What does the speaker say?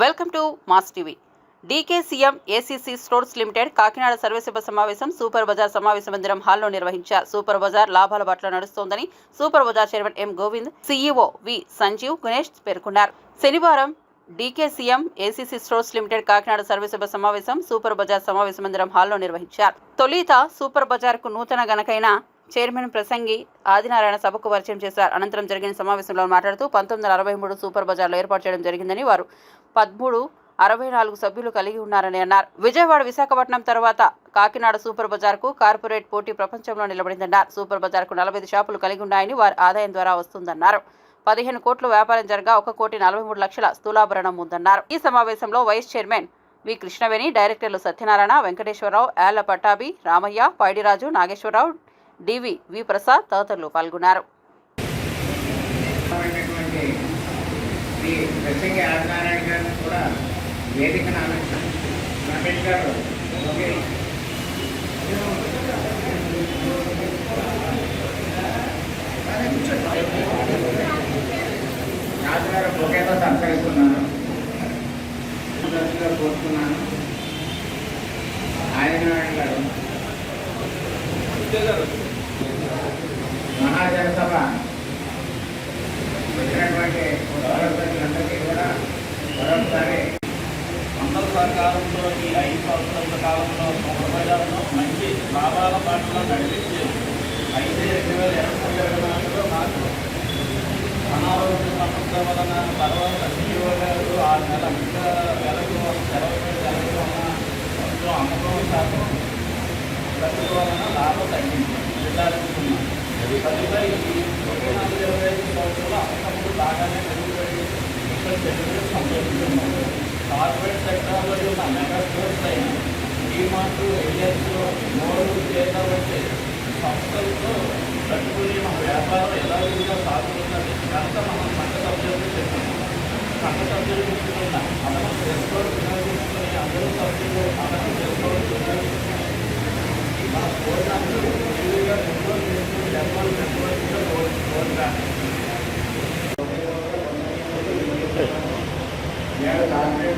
Welcome to mass TV. DK CM ACC stores limited Kakinada సర్వసభ సమావేశం super Bazar సమావేశ మందిరం హాల్లో నిర్వహించారు సూపర్ బజార్ లాభాల బాటలో నడుస్తోందని super Bazar chairman M Govind CEO V Sanjeev Ganesh పేర్కొన్నారు. శనివారం DK CM ACC stores limited Kakinada సర్వసభ సమావేశం సూపర్ బజార్ సమావేశ మందిరం హాల్లో నిర్వహించారు. తొలిత సూపర్ బజార్కు నూతన గనకైన చైర్మన్ ప్రసంగి ఆదినారాయణ సభకు పరిచయం చేశారు. అనంతరం జరిగిన సమావేశంలో మాట్లాడుతూ పంతొమ్మిది వందల అరవై మూడు సూపర్ బజార్లో ఏర్పాటు చేయడం జరిగిందని వారు పదమూడు అరవై నాలుగు సభ్యులు కలిగి ఉన్నారని అన్నారు. విజయవాడ విశాఖపట్నం తర్వాత కాకినాడ సూపర్ బజార్కు కార్పొరేట్ పోటీ ప్రపంచంలో నిలబడిందన్నారు. సూపర్ బజార్కు నలభై ఐదు షాపులు కలిగి ఉన్నాయని వారి ఆదాయం ద్వారా వస్తుందన్నారు. పదిహేను కోట్లు వ్యాపారం జరగా ఒక కోటి నలభై మూడు లక్షల స్థూలాభరణం ఉందన్నారు. ఈ సమావేశంలో వైస్ చైర్మన్ వి కృష్ణవేణి డైరెక్టర్లు Satyanarayana Venkateswararao Yalla Pattabhi Ramaiah Paidiraju Nageswararao D V V Prasad తదితరులు పాల్గొన్నారు. అయినటువంటి శ్రీ ప్రసంగి ఆలోచన రమేష్ గారు ఓకే రాజు గారు ఒకేతో సత్కరిస్తున్నాను దర్శగా కోరుతున్నాను ఆదినారాయణ గారు మహాజనసభ వచ్చినటువంటి గౌరవసభ్యులందరికీ కూడా మరొకసారి మండల కాలంలో ఈ ఐదు సంవత్సరాల కాలంలో ప్రజలను మంచి లాభాల పాటలో నడిపించి అయితే రెండు వేల ఇరవై ఇరవై నాలుగులో నాకు అనారోగ్య సమస్య వలన తర్వాత సీఈఓ గారు ఆ నెల ఇంకా వెలకు సెలవు సెలవు వలన కొంచెం అమ్మకం శాతం ప్రతి వలన లాభం తగ్గింది. నిర్ధారించుకున్నాను తదుపరి నాలుగు ఇరవై ఐదు ఇక్కడ కార్పొరేట్ సెక్టార్లో ఉన్న మెగా స్టోర్స్ అయిన డీమార్ట్ ఏరియర్స్ మోడల్ చేత సంస్థలతో పెట్టుకుని మన వ్యాపారం ఎలా విధిగా సాగుతున్నది కనుక మనం సంఘ సభ్యులకు చెప్పాము సంఘ సభ్యులు తీసుకున్న అదనం చేసుకోవడం అందరూ సభ్యులు అదనం ഞാൻ താങ്കളുടെ